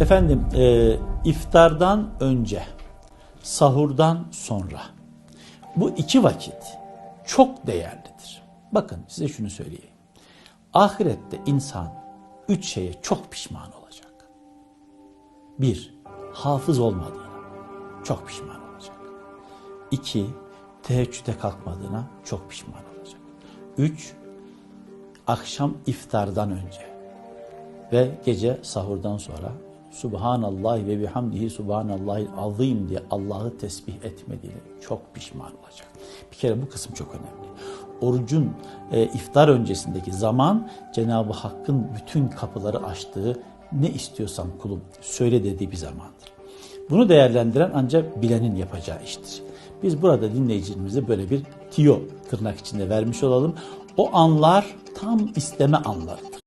Efendim e, iftardan önce, sahurdan sonra bu iki vakit çok değerlidir. Bakın size şunu söyleyeyim. Ahirette insan üç şeye çok pişman olacak. Bir, hafız olmadığına çok pişman olacak. İki, teheccüde kalkmadığına çok pişman olacak. Üç, akşam iftardan önce ve gece sahurdan sonra Subhanallah ve bihamdihi Subhanallahil azim diye Allah'ı tesbih etmediğini çok pişman olacak. Bir kere bu kısım çok önemli. Orucun e, iftar öncesindeki zaman Cenab-ı Hakk'ın bütün kapıları açtığı ne istiyorsan kulum söyle dediği bir zamandır. Bunu değerlendiren ancak bilenin yapacağı iştir. Biz burada dinleyicilerimize böyle bir tiyo tırnak içinde vermiş olalım. O anlar tam isteme anlarıdır.